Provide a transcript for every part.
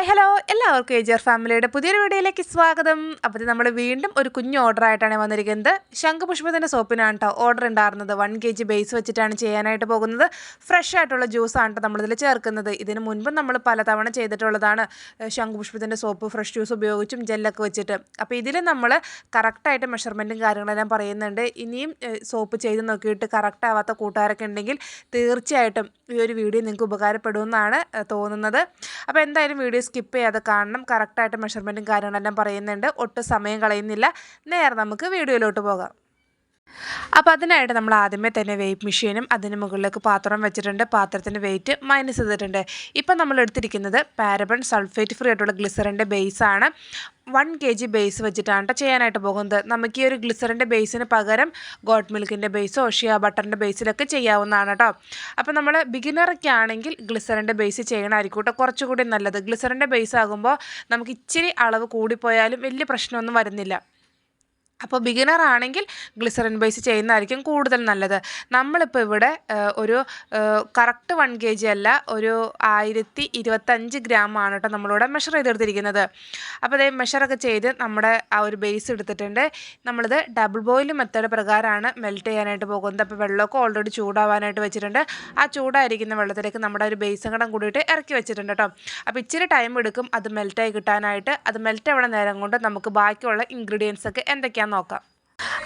Hi hello എല്ലാവർക്കും ഏജർ ഫാമിലിയുടെ പുതിയൊരു വീഡിയോയിലേക്ക് സ്വാഗതം. അപ്പോൾ നമ്മൾ വീണ്ടും ഒരു കുഞ്ഞു ഓർഡർ ആയിട്ടാണ് വന്നിരിക്കുന്നത്. ശംഖുപുഷ്പത്തിന്റെ സോപ്പിനാണ് കേട്ടോ ഓർഡർ ഉണ്ടായിരുന്നത്. വൺ കെ ജി ബേസ് വെച്ചിട്ടാണ് ചെയ്യാനായിട്ട് പോകുന്നത്. ഫ്രഷ് ആയിട്ടുള്ള ജ്യൂസാണ് കേട്ടോ നമ്മളിതിൽ ചേർക്കുന്നത്. ഇതിന് മുൻപും നമ്മൾ പലതവണ ചെയ്തിട്ടുള്ളതാണ് ശംഖുപുഷ്പത്തിന്റെ സോപ്പ് ഫ്രഷ് ജ്യൂസ് ഉപയോഗിച്ചും ജെല്ലൊക്കെ വെച്ചിട്ട്. അപ്പോൾ ഇതിൽ നമ്മൾ കറക്റ്റായിട്ട് മെഷർമെന്റും കാര്യങ്ങളെല്ലാം പറയുന്നുണ്ട്. ഇനിയും സോപ്പ് ചെയ്ത് നോക്കിയിട്ട് കറക്റ്റ് ആവാത്ത കൂട്ടുകാരൊക്കെ ഉണ്ടെങ്കിൽ തീർച്ചയായിട്ടും ഈ ഒരു വീഡിയോ നിങ്ങൾക്ക് ഉപകാരപ്പെടുമെന്നാണ് തോന്നുന്നത്. അപ്പോൾ എന്തായാലും വീഡിയോ സ്കിപ്പ് ചെയ്യാതെ കാണണം. കറക്റ്റായിട്ട് മെഷർമെന്റും കാര്യങ്ങളെല്ലാം പറയുന്നുണ്ട്. ഒട്ടും സമയം കളയുന്നില്ല. നേരെ നമുക്ക് വീഡിയോയിലോട്ട് പോകാം. അപ്പോൾ അതിനായിട്ട് നമ്മൾ ആദ്യമേ തന്നെ വെയ്റ്റ് മെഷീനും അതിന് മുകളിലേക്ക് പാത്രം വെച്ചിട്ടുണ്ട്. പാത്രത്തിന്റെ വെയിറ്റ് മൈനസ് ചെയ്തിട്ടുണ്ട്. ഇപ്പം നമ്മൾ എടുത്തിരിക്കുന്നത് പാരബൺ സൾഫേറ്റ് ഫ്രീ ആയിട്ടുള്ള ഗ്ലിസറിന്റെ ബേസാണ് വൺ കെ ജി ബേസ് വെച്ചിട്ടാണ് ട്ടോ ചെയ്യാനായിട്ട് പോകുന്നത്. നമുക്ക് ഈ ഒരു ഗ്ലിസറിന്റെ ബേസിന് പകരം ഗോട്ട് മിൽക്കിന്റെ ബേസോ ഷിയ ബട്ടറിന്റെ ബേസിലൊക്കെ ചെയ്യാവുന്നതാണ് കേട്ടോ അപ്പോൾ നമ്മൾ ബിഗിനറൊക്കെ ആണെങ്കിൽ ഗ്ലിസറിന്റെ ബേസ് ചെയ്യണമായിരിക്കും കേട്ടോ കുറച്ചുകൂടി നല്ലത്. ഗ്ലിസറിന്റെ ബേസ് ആകുമ്പോൾ നമുക്ക് ഇച്ചിരി അളവ് കൂടിപ്പോയാലും വലിയ പ്രശ്നമൊന്നും വരുന്നില്ല. അപ്പോൾ ബിഗിനർ ആണെങ്കിൽ ഗ്ലിസറിൻ ബേസ് ചെയ്യുന്നതായിരിക്കും കൂടുതൽ നല്ലത്. നമ്മളിപ്പോൾ ഇവിടെ ഒരു കറക്റ്റ് വൺ കെ ജി അല്ല ഒരു ആയിരത്തി ഇരുപത്തഞ്ച് ഗ്രാം ആണ് കേട്ടോ നമ്മളിവിടെ മെഷർ ചെയ്തെടുത്തിരിക്കുന്നത്. അപ്പോൾ അതേ മെഷറൊക്കെ ചെയ്ത് നമ്മുടെ ആ ഒരു ബേസ് എടുത്തിട്ടുണ്ട്. നമ്മളിത് ഡബിൾ ബോയിൽ മെത്തേഡ് പ്രകാരമാണ് മെൽറ്റ് ചെയ്യാനായിട്ട് പോകുന്നത്. അപ്പോൾ വെള്ളമൊക്കെ ഓൾറെഡി ചൂടാവാനായിട്ട് വെച്ചിട്ടുണ്ട്. ആ ചൂടായിരിക്കുന്ന വെള്ളത്തിലേക്ക് നമ്മുടെ ഒരു ബേസും കൂടെ കൂടിയിട്ട് ഇറക്കി വെച്ചിട്ടുണ്ട് കേട്ടോ അപ്പോൾ ഇച്ചിരി ടൈം എടുക്കും അത് മെൽറ്റായി കിട്ടാനായിട്ട്. അത് മെൽറ്റ് ആവണ നേരം കൊണ്ട് നമുക്ക് ബാക്കിയുള്ള ഇൻഗ്രീഡിയൻസ് ഒക്കെ എന്തൊക്കെയാണെന്ന് Танака.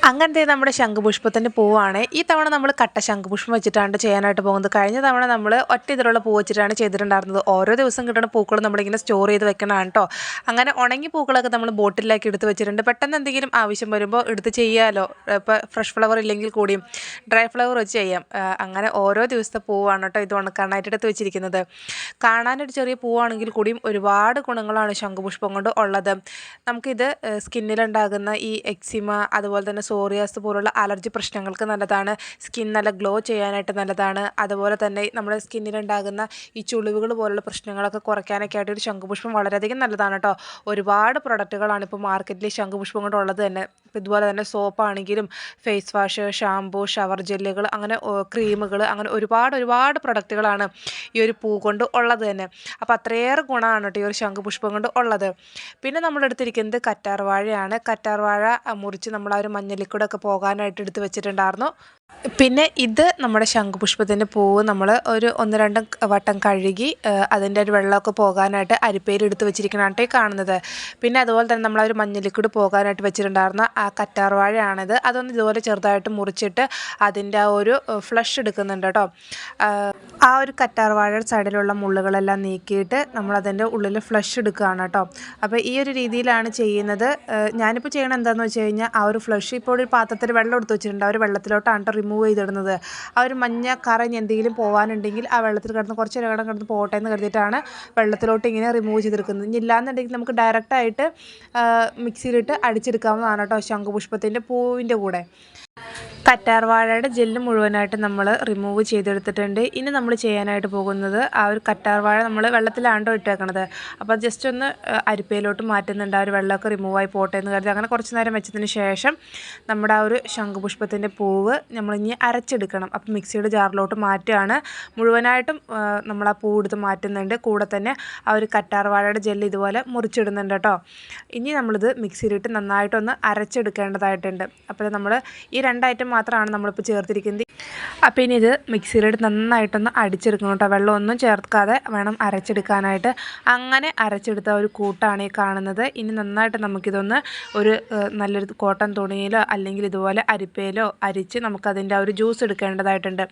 അങ്ങനത്തെ നമ്മുടെ ശംഖുപുഷ്പത്തിന്റെ പൂവാണ്. ഈ തവണ നമ്മൾ കട്ട ശംഖുപുഷ്പം വെച്ചിട്ടാണ് ചെയ്യാനായിട്ട് പോകുന്നത്. കഴിഞ്ഞ തവണ നമ്മൾ ഒറ്റ ഇതിലുള്ള പൂ വെച്ചിട്ടാണ് ചെയ്തിട്ടുണ്ടായിരുന്നത്. ഓരോ ദിവസം കിട്ടുന്ന പൂക്കൾ നമ്മളിങ്ങനെ സ്റ്റോർ ചെയ്ത് വെക്കണതാണ് കേട്ടോ അങ്ങനെ ഉണങ്ങി പൂക്കളൊക്കെ നമ്മൾ ബോട്ടിലാക്കി എടുത്ത് വെച്ചിട്ടുണ്ട്. പെട്ടെന്ന് എന്തെങ്കിലും ആവശ്യം വരുമ്പോൾ എടുത്ത് ചെയ്യാമല്ലോ ഇപ്പോൾ ഫ്രഷ് ഫ്ലവർ ഇല്ലെങ്കിൽ കൂടിയും ഡ്രൈ ഫ്ലവർ വെച്ച് ചെയ്യാം. അങ്ങനെ ഓരോ ദിവസത്തെ പൂവാണ് കേട്ടോ ഇത് ഉണക്കാനായിട്ട് എടുത്ത് വെച്ചിരിക്കുന്നത്. കാണാനൊരു ചെറിയ പൂവാണെങ്കിൽ കൂടിയും ഒരുപാട് ഗുണങ്ങളാണ് ശംഖുപുഷ്പം കൊണ്ട് ഉള്ളത്. നമുക്കിത് സ്കിന്നിലുണ്ടാകുന്ന ഈ എക്സിമ അതുപോലെ തന്നെ സോറിയാസ് പോലുള്ള അലർജി പ്രശ്നങ്ങൾക്ക് നല്ലതാണ്. സ്കിൻ നല്ല ഗ്ലോ ചെയ്യാനായിട്ട് നല്ലതാണ്. അതുപോലെ തന്നെ നമ്മുടെ സ്കിന്നിലുണ്ടാകുന്ന ഈ ചുളിവുകൾ പോലുള്ള പ്രശ്നങ്ങളൊക്കെ കുറയ്ക്കാനൊക്കെ ആയിട്ട് ഒരു ശംഖുപുഷ്പം വളരെയധികം നല്ലതാണ് കേട്ടോ ഒരുപാട് പ്രൊഡക്റ്റുകളാണ് ഇപ്പോൾ മാർക്കറ്റിൽ ശംഖുപുഷ്പം കൊണ്ട് ഉള്ളത് തന്നെ. ഇതുപോലെ തന്നെ സോപ്പാണെങ്കിലും ഫേസ് വാഷ് ഷാംപൂ ഷവർ ജെല്ലുകൾ അങ്ങനെ ക്രീമുകൾ അങ്ങനെ ഒരുപാട് ഒരുപാട് പ്രൊഡക്റ്റുകളാണ് ഈ ഒരു പൂ കൊണ്ട് ഉള്ളത് തന്നെ. അപ്പോൾ അത്രയേറെ ഗുണമാണ് കേട്ടോ ഈ ഒരു ശംഖുപുഷ്പം കൊണ്ട് ഉള്ളത്. പിന്നെ നമ്മൾ എടുത്തിരിക്കുന്നത് കറ്റാർ വാഴയാണ് കറ്റാർ വാഴ അഹ് മുറിച്ച് നമ്മൾ ആ ഒരു മഞ്ഞളിക്കൂടൊക്കെ പോകാനായിട്ട് എടുത്ത് വെച്ചിട്ടുണ്ടായിരുന്നു. പിന്നെ ഇത് നമ്മുടെ ശംഖുപുഷ്പത്തിന്റെ പൂവ് നമ്മൾ ഒരു ഒന്ന് രണ്ട് വട്ടം കഴുകി അതിന്റെ ഒരു വെള്ളമൊക്കെ പോകാനായിട്ട് അരിപ്പയിൽ എടുത്ത് വെച്ചിരിക്കണാട്ടോ ഈ കാണുന്നത്. പിന്നെ അതുപോലെ തന്നെ നമ്മൾ ഒരു മഞ്ഞളിക്കൂട് പോകാനായിട്ട് വെച്ചിട്ടുണ്ടായിരുന്ന ആ കറ്റാർവാഴയാണിത്. അതൊന്ന് ഇതുപോലെ ചെറുതായിട്ട് മുറിച്ചിട്ട് അതിന്റെ ആ ഒരു ഫ്ലഷ് എടുക്കുന്നുണ്ട് കേട്ടോ ആ ഒരു കറ്റാർവാഴയുടെ സൈഡിലുള്ള മുള്ളുകളെല്ലാം നീക്കിയിട്ട് നമ്മൾ അതിന്റെ ഉള്ളിൽ ഫ്ലഷ് എടുക്കുകയാണ് കേട്ടോ അപ്പോൾ ഈ ഒരു രീതിയിലാണ് ചെയ്യുന്നത്. ഞാനിപ്പോൾ ചെയ്യണത് എന്താണെന്ന് വെച്ച് കഴിഞ്ഞാൽ ആ ഒരു ഫ്ലഷ് ഇപ്പോൾ ഒരു പാത്രത്തിൽ വെള്ളം എടുത്ത് വെച്ചിട്ടുണ്ട്. ആ ഒരു വെള്ളത്തിലോട്ടാണ് റിമൂവ് ചെയ്തിടുന്നത്. ആ ഒരു മഞ്ഞ കറഞ്ഞ് എന്തെങ്കിലും പോകാനുണ്ടെങ്കിൽ ആ വെള്ളത്തിൽ കിടന്ന് കുറച്ച് നേരം കിടന്ന് പോട്ടെ എന്ന് കരുതിയിട്ടാണ് വെള്ളത്തിലോട്ട് ഇങ്ങനെ റിമൂവ് ചെയ്തെടുക്കുന്നത്. ഇനി ഇല്ലാന്നുണ്ടെങ്കിൽ നമുക്ക് ഡയറക്റ്റായിട്ട് മിക്സിയിലിട്ട് അടിച്ചെടുക്കാവുന്നതാണ് കേട്ടോ ശംഖുപുഷ്പത്തിന്റെ പൂവിന്റെ കൂടെ. കറ്റാർ വാഴയുടെ ജെല്ല് മുഴുവനായിട്ട് നമ്മൾ റിമൂവ് ചെയ്തെടുത്തിട്ടുണ്ട്. ഇനി നമ്മൾ ചെയ്യാനായിട്ട് പോകുന്നത് ആ ഒരു കറ്റാർ വാഴ നമ്മൾ വെള്ളത്തിലാണ്ടോ ഇട്ടേക്കണത്. അപ്പോൾ ജസ്റ്റ് ഒന്ന് അരിപ്പയിലോട്ട് മാറ്റുന്നുണ്ട്. ആ ഒരു വെള്ളമൊക്കെ റിമൂവായി പോട്ടെ എന്ന് കരുതി. അങ്ങനെ കുറച്ച് നേരം വെച്ചതിന് ശേഷം നമ്മുടെ ആ ഒരു ശംഖുപുഷ്പത്തിന്റെ പൂവ് നമ്മളിനി അരച്ചെടുക്കണം. അപ്പോൾ മിക്സിയുടെ ജാറിലോട്ട് മാറ്റുകയാണ്. മുഴുവനായിട്ടും നമ്മൾ ആ പൂ എടുത്ത് മാറ്റുന്നുണ്ട്. കൂടെ തന്നെ ആ ഒരു കറ്റാർ വാഴയുടെ ജെല്ല് ഇതുപോലെ മുറിച്ചിടുന്നുണ്ട് കേട്ടോ. ഇനി നമ്മളിത് മിക്സിയിലിട്ട് നന്നായിട്ടൊന്ന് അരച്ചെടുക്കേണ്ടതായിട്ടുണ്ട്. അപ്പോൾ നമ്മൾ ഈ രണ്ട് ഐറ്റം മാത്രമാണ് നമ്മളിപ്പോൾ ചേർത്തിരിക്കുന്നത്. അപ്പോൾ ഇനി ഇത് മിക്സിയിലിട്ട് നന്നായിട്ടൊന്ന് അടിച്ചെടുക്കണം കേട്ടോ. വെള്ളമൊന്നും ചേർക്കാതെ വേണം അരച്ചെടുക്കാനായിട്ട്. അങ്ങനെ അരച്ചെടുത്ത ഒരു കൂട്ടാണ് ഈ കാണുന്നത്. ഇനി നന്നായിട്ട് നമുക്കിതൊന്ന് ഒരു നല്ലൊരു കോട്ടൺ തുണിയിലോ അല്ലെങ്കിൽ ഇതുപോലെ അരിപ്പയിലോ അരിച്ച് നമുക്കതിന്റെ ആ ഒരു ജ്യൂസ് എടുക്കേണ്ടതായിട്ടുണ്ട്.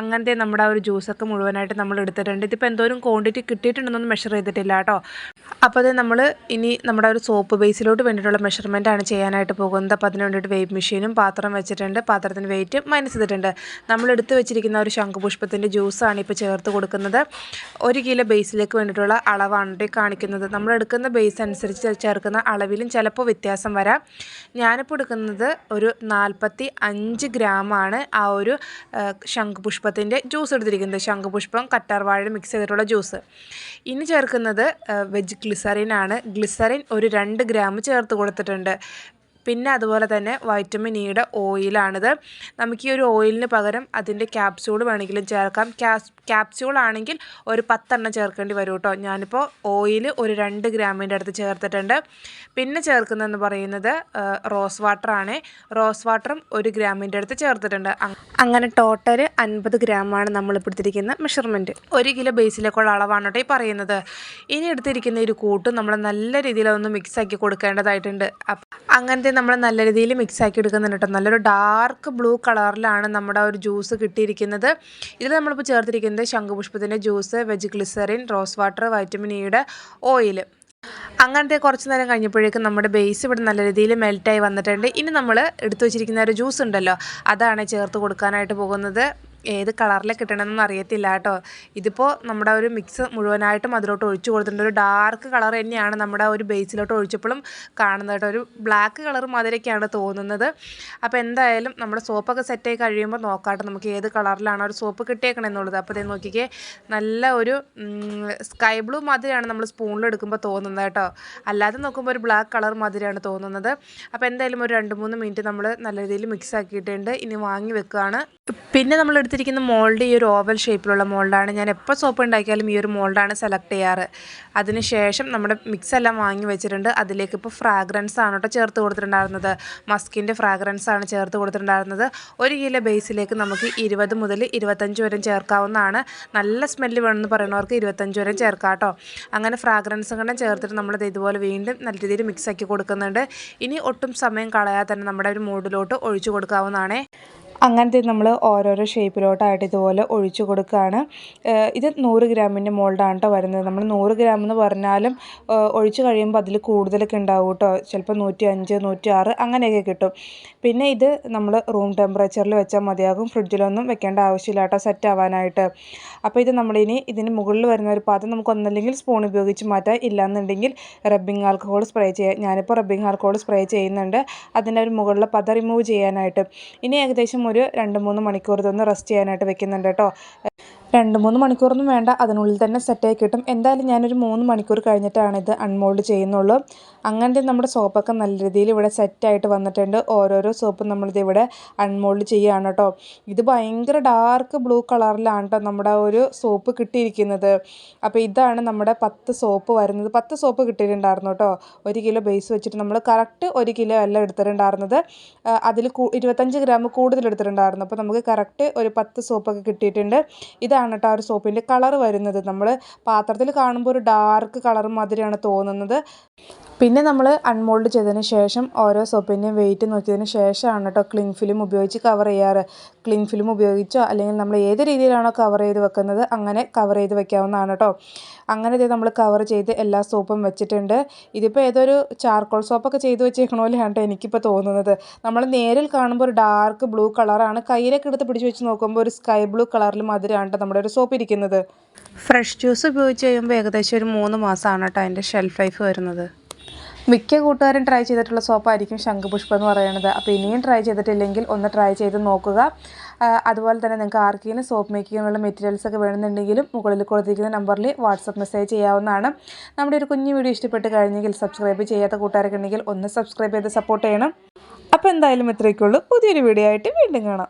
അങ്ങനത്തെ നമ്മുടെ ആ ഒരു ജ്യൂസൊക്കെ മുഴുവനായിട്ട് നമ്മൾ എടുത്തിട്ടുണ്ട്. ഇതിപ്പോൾ എന്തോരം ക്വാണ്ടിറ്റി കിട്ടിയിട്ടുണ്ടെന്നൊന്നും മെഷർ ചെയ്തിട്ടില്ല കേട്ടോ. അപ്പോൾ അത് നമ്മൾ ഇനി നമ്മുടെ ഒരു സോപ്പ് ബേസിലോട്ട് വേണ്ടിയിട്ടുള്ള മെഷർമെന്റാണ് ചെയ്യാനായിട്ട് പോകുന്നത്. അപ്പോൾ അതിന് വേണ്ടിയിട്ട് വെയിറ്റ് മെഷീനും പാത്രം വെച്ചിട്ടുണ്ട്. പാത്രത്തിന് വെയിറ്റ് മൈനസ് ചെയ്തിട്ടുണ്ട്. നമ്മൾ എടുത്തു വെച്ചിരിക്കുന്ന ഒരു ശംഖുപുഷ്പത്തിന്റെ ജ്യൂസാണ് ഇപ്പോൾ ചേർത്ത് കൊടുക്കുന്നത്. ഒരു കിലോ ബേസിലേക്ക് വേണ്ടിയിട്ടുള്ള അളവാണ് കാണിക്കുന്നത്. നമ്മൾ എടുക്കുന്ന ബേസ് അനുസരിച്ച് ചേർക്കുന്ന അളവിലും ചിലപ്പോൾ വ്യത്യാസം വരാം. ഞാനിപ്പോൾ എടുക്കുന്നത് ഒരു നാൽപ്പത്തി അഞ്ച് ഗ്രാമാണ് ആ ഒരു ശംഖുപുഷ്പത്തിന്റെ ജ്യൂസ് എടുത്തിരിക്കുന്നത്. ശംഖുപുഷ്പം കറ്റാർ വാഴ മിക്സ് ചെയ്തിട്ടുള്ള ജ്യൂസ് ഇനി ചേർക്കുന്നത് വെജ് ഗ്ലിസറിൻ ആണ്. ഗ്ലിസറിൻ ഒരു രണ്ട് ഗ്രാം ചേർത്ത് കൊടുത്തിട്ടുണ്ട്. പിന്നെ അതുപോലെ തന്നെ വൈറ്റമിൻ ഇയുടെ ഓയിലാണിത് നമുക്ക് ഈ ഒരു ഓയിലിന് പകരം അതിന്റെ ക്യാപ്സ്യൂൾ വേണമെങ്കിലും ചേർക്കാം. ക്യാപ്സ്യൂൾ ആണെങ്കിൽ ഒരു പത്തെണ്ണം ചേർക്കേണ്ടി വരും കേട്ടോ. ഞാനിപ്പോൾ ഓയിൽ ഒരു രണ്ട് ഗ്രാമിന്റെ അടുത്ത് ചേർത്തിട്ടുണ്ട്. പിന്നെ ചേർക്കുന്നതെന്ന് പറയുന്നത് റോസ് വാട്ടറാണ് റോസ് വാട്ടറും ഒരു ഗ്രാമിന്റെ അടുത്ത് ചേർത്തിട്ടുണ്ട്. അങ്ങനെ ടോട്ടൽ അൻപത് ഗ്രാമാണ് നമ്മൾ എടുത്തിരിക്കുന്ന മെഷർമെന്റ് ഒരു കിലോ ബേസിലേക്കുള്ള അളവാണ് കേട്ടോ ഈ പറയുന്നത്. ഇനി എടുത്തിരിക്കുന്ന ഒരു കൂട്ടും നമ്മൾ നല്ല രീതിയിൽ ഒന്ന് മിക്സ് ആക്കി കൊടുക്കേണ്ടതായിട്ടുണ്ട്. അങ്ങനത്തെ നമ്മൾ നല്ല രീതിയിൽ മിക്സ് ആക്കി എടുക്കുന്നുണ്ട് കേട്ടോ നല്ലൊരു ഡാർക്ക് ബ്ലൂ കളറിലാണ് നമ്മുടെ ഒരു ജ്യൂസ് കിട്ടിയിരിക്കുന്നത്. ഇതിൽ നമ്മളിപ്പോൾ ചേർത്തിരിക്കുന്നത് ശംഖുപുഷ്പത്തിന്റെ juice veg glycerine rose water vitamin ഇയുടെ ഓയിൽ അങ്ങനത്തെ കുറച്ച് നേരം കഴിഞ്ഞപ്പോഴേക്കും നമ്മുടെ ബേസ് ഇവിടെ നല്ല രീതിയിൽ മെൽറ്റായി വന്നിട്ടുണ്ട്. ഇനി നമ്മൾ എടുത്തു വെച്ചിരിക്കുന്ന ഒരു ജ്യൂസ് ഉണ്ടല്ലോ അതാണ് ചേർത്ത് കൊടുക്കാനായിട്ട് പോകുന്നത്. ഏത് കളറിൽ കിട്ടണമെന്നൊന്നും അറിയത്തില്ല കേട്ടോ. ഇതിപ്പോൾ നമ്മുടെ ഒരു മിക്സ് മുഴുവനായിട്ടും അതിലോട്ട് ഒഴിച്ചു കൊടുത്തിട്ടുണ്ട്. ഒരു ഡാർക്ക് കളർ തന്നെയാണ് നമ്മുടെ ഒരു ബേസിലോട്ട് ഒഴിച്ചപ്പോഴും കാണുന്നത് കേട്ടോ. ഒരു ബ്ലാക്ക് കളർ മാതിരിയൊക്കെയാണ് തോന്നുന്നത്. അപ്പോൾ എന്തായാലും നമ്മുടെ സോപ്പൊക്കെ സെറ്റായി കഴിയുമ്പോൾ നോക്കാട്ടെ നമുക്ക് ഏത് കളറിലാണ് ഒരു സോപ്പ് കിട്ടിയേക്കണെന്നുള്ളത്. അപ്പോൾ ഇത് നോക്കിക്കേ നല്ല ഒരു സ്കൈ ബ്ലൂ മാതിരിയാണ് നമ്മൾ സ്പൂണിൽ എടുക്കുമ്പോൾ തോന്നുന്നത് കേട്ടോ. അല്ലാതെ നോക്കുമ്പോൾ ഒരു ബ്ലാക്ക് കളർ മാതിരിയാണ് തോന്നുന്നത്. അപ്പോൾ എന്തായാലും ഒരു രണ്ട് മൂന്ന് മിനിറ്റ് നമ്മൾ നല്ല രീതിയിൽ മിക്സ് ആക്കിയിട്ടുണ്ട്. ഇനി വാങ്ങി വെക്കുകയാണ് പിന്നെ നമ്മൾ എടുത്തിരിക്കുന്ന മോൾഡ് ഈ ഒരു ഓവൽ ഷേപ്പിലുള്ള മോൾഡാണ്. ഞാൻ എപ്പോൾ സോപ്പ് ഉണ്ടാക്കിയാലും ഈ ഒരു മോൾഡാണ് സെലക്ട് ചെയ്യാറ്. അതിനുശേഷം നമ്മുടെ മിക്സ് എല്ലാം വാങ്ങി വെച്ചിട്ടുണ്ട്. അതിലേക്ക് ഇപ്പോൾ ഫ്രാഗ്രൻസ് ആണ് കേട്ടോ ചേർത്ത് കൊടുത്തിട്ടുണ്ടായിരുന്നത്. മസ്കിന്റെ ഫ്രാഗ്രൻസ് ആണ് ചേർത്ത് കൊടുത്തിട്ടുണ്ടായിരുന്നത്. ഒരു കിലോ ബേസിലേക്ക് നമുക്ക് ഇരുപത് മുതൽ ഇരുപത്തഞ്ച് വരെ ചേർക്കാവുന്നതാണ്. നല്ല സ്മെല്ല് വേണമെന്ന് പറയുന്നവർക്ക് ഇരുപത്തഞ്ച് വരെ ചേർക്കാം കേട്ടോ. അങ്ങനെ ഫ്രാഗ്രൻസും കൂടെ ചേർത്തിട്ട് നമ്മളത് ഇതുപോലെ വീണ്ടും നല്ല രീതിയിൽ മിക്സ് ആക്കി കൊടുക്കുന്നുണ്ട്. ഇനി ഒട്ടും സമയം കളയാതെ തന്നെ നമ്മുടെ ഒരു മൂഡിലോട്ട് ഒഴിച്ചു കൊടുക്കാവുന്നതാണേ. അങ്ങനത്തെ നമ്മൾ ഓരോരോ ഷേപ്പിലോട്ടായിട്ട് ഇതുപോലെ ഒഴിച്ചു കൊടുക്കുകയാണ് ഇത് നൂറ് ഗ്രാമിന്റെ മോൾഡാണ് കേട്ടോ വരുന്നത്. നമ്മൾ നൂറ് ഗ്രാം എന്ന് പറഞ്ഞാലും ഒഴിച്ചു ഒഴിച്ച് കഴിയുമ്പോൾ അതിൽ കൂടുതലൊക്കെ ഉണ്ടാവും കേട്ടോ ചിലപ്പോൾ നൂറ്റി അഞ്ച് നൂറ്റി ആറ് അങ്ങനെയൊക്കെ കിട്ടും. പിന്നെ ഇത് നമ്മൾ റൂം ടെമ്പറേച്ചറിൽ വെച്ചാൽ മതിയാകും. ഫ്രിഡ്ജിലൊന്നും വെക്കേണ്ട ആവശ്യമില്ല കേട്ടോ സെറ്റ് ആവാനായിട്ട്. അപ്പോൾ ഇത് നമ്മളിനി ഇതിന് മുകളിൽ വരുന്ന ഒരു പാത്രം നമുക്ക് ഒന്നല്ലെങ്കിൽ സ്പൂൺ ഉപയോഗിച്ച് മാറ്റാം. ഇല്ലാന്നുണ്ടെങ്കിൽ റബ്ബിംഗ് ആൽക്കഹോൾ സ്പ്രേ ചെയ്യാം. ഞാനിപ്പോൾ റബ്ബിംഗ് ആൽക്കഹോൾ സ്പ്രേ ചെയ്യുന്നുണ്ട്. അതിന്റെ ഒരു മുകളിലെ പത റിമൂവ് ചെയ്യാനായിട്ട്. ഇനി ഏകദേശം ഒരു രണ്ട് മൂന്ന് മണിക്കൂർ ഇതൊന്ന് റെസ്റ്റ് ചെയ്യാനായിട്ട് വെക്കുന്നുണ്ട് കേട്ടോ. രണ്ട് മൂന്ന് മണിക്കൂറൊന്നും വേണ്ട. അതിനുള്ളിൽ തന്നെ സെറ്റായി കിട്ടും. എന്തായാലും ഞാനൊരു മൂന്ന് മണിക്കൂർ കഴിഞ്ഞിട്ടാണ് ഇത് അൺമോൾഡ് ചെയ്യുന്നുള്ളൂ. അങ്ങനത്തെ നമ്മുടെ സോപ്പൊക്കെ നല്ല രീതിയിൽ ഇവിടെ സെറ്റായിട്ട് വന്നിട്ടുണ്ട്. ഓരോരോ സോപ്പും നമ്മളിത് ഇവിടെ അൺമോൾഡ് ചെയ്യുകയാണ് കേട്ടോ. ഇത് ഭയങ്കര ഡാർക്ക് ബ്ലൂ കളറിലാണ് കേട്ടോ നമ്മുടെ ഒരു സോപ്പ് കിട്ടിയിരിക്കുന്നത്. അപ്പോൾ ഇതാണ് നമ്മുടെ പത്ത് സോപ്പ് വരുന്നത്. പത്ത് സോപ്പ് കിട്ടിയിട്ടുണ്ടായിരുന്നു കേട്ടോ ഒരു കിലോ ബേസ് വെച്ചിട്ട് നമ്മൾ കറക്റ്റ് ഒരു കിലോ അല്ല എടുത്തിട്ടുണ്ടായിരുന്നത്. അതിൽ ഇരുപത്തഞ്ച് ഗ്രാം കൂടുതൽ എടുത്തിട്ടുണ്ടായിരുന്നു. അപ്പോൾ നമുക്ക് കറക്റ്റ് ഒരു പത്ത് സോപ്പൊക്കെ കിട്ടിയിട്ടുണ്ട്. ഇതാണ് കേട്ടോ ആ ഒരു സോപ്പിന്റെ കളർ വരുന്നത്. നമ്മൾ പാത്രത്തിൽ കാണുമ്പോൾ ഒരു ഡാർക്ക് കളർ മാതിരിയാണ് തോന്നുന്നത്. പിന്നെ നമ്മൾ അൺമോൾഡ് ചെയ്തതിന് ശേഷം ഓരോ സോപ്പിന്റെയും വെയിറ്റ് നോക്കിയതിന് ശേഷമാണ് കേട്ടോ ക്ലിങ് ഫിലിം ഉപയോഗിച്ച് കവർ ചെയ്യാറ്. ക്ലിങ് ഫിലിം ഉപയോഗിച്ചോ അല്ലെങ്കിൽ നമ്മൾ ഏത് രീതിയിലാണോ കവർ ചെയ്ത് വെക്കുന്നത് അങ്ങനെ കവർ ചെയ്ത് വെക്കാവുന്നതാണ് കേട്ടോ. അങ്ങനെ ഇത് നമ്മൾ കവർ ചെയ്ത് എല്ലാ സോപ്പും വെച്ചിട്ടുണ്ട്. ഇതിപ്പോൾ ഏതൊരു ചാർക്കോൾ സോപ്പൊക്കെ ചെയ്ത് വെച്ചേക്കണ പോലെയാണ് കേട്ടോ എനിക്കിപ്പോൾ തോന്നുന്നത്. നമ്മൾ നേരിൽ കാണുമ്പോൾ ഒരു ഡാർക്ക് ബ്ലൂ കളറാണ് കയ്യിലൊക്കെ എടുത്ത് പിടിച്ച് വെച്ച് നോക്കുമ്പോൾ ഒരു സ്കൈ ബ്ലൂ കളറിൽ മധുരമാണ് കേട്ടോ നമ്മുടെ ഒരു സോപ്പ് ഇരിക്കുന്നത്. ഫ്രഷ് ജ്യൂസ് ഉപയോഗിച്ച് കഴിയുമ്പോൾ ഏകദേശം ഒരു മൂന്ന് മാസമാണ് കേട്ടോ അതിന്റെ ഷെൽഫ് ലൈഫ് വരുന്നത്. മിക്ക കൂട്ടുകാരും ട്രൈ ചെയ്തിട്ടുള്ള സോപ്പായിരിക്കും ശംഖുപുഷ്പം എന്ന് പറയുന്നത്. അപ്പോൾ ഇനിയും ട്രൈ ചെയ്തിട്ടില്ലെങ്കിൽ ഒന്ന് ട്രൈ ചെയ്ത് നോക്കുക. അതുപോലെ തന്നെ നിങ്ങൾക്ക് ആർക്കെങ്കിലും സോപ്പ് മേക്കിങ്ങിനുള്ള മെറ്റീരിയൽസ് ഒക്കെ വേണമെന്നുണ്ടെങ്കിലും മുകളിൽ കൊടുത്തിരിക്കുന്ന നമ്പറിൽ വാട്സപ്പ് മെസ്സേജ് ചെയ്യാവുന്നതാണ്. നമ്മുടെ ഒരു കുഞ്ഞു വീഡിയോ ഇഷ്ടപ്പെട്ട് കഴിഞ്ഞെങ്കിൽ സബ്സ്ക്രൈബ് ചെയ്യാത്ത കൂട്ടുകാരൊക്കെ ഉണ്ടെങ്കിൽ ഒന്ന് സബ്സ്ക്രൈബ് ചെയ്ത് സപ്പോർട്ട് ചെയ്യണം. അപ്പോൾ എന്തായാലും ഇത്രയൊക്കെയുള്ളൂ. പുതിയൊരു വീഡിയോ ആയിട്ട് വീണ്ടും കാണാം.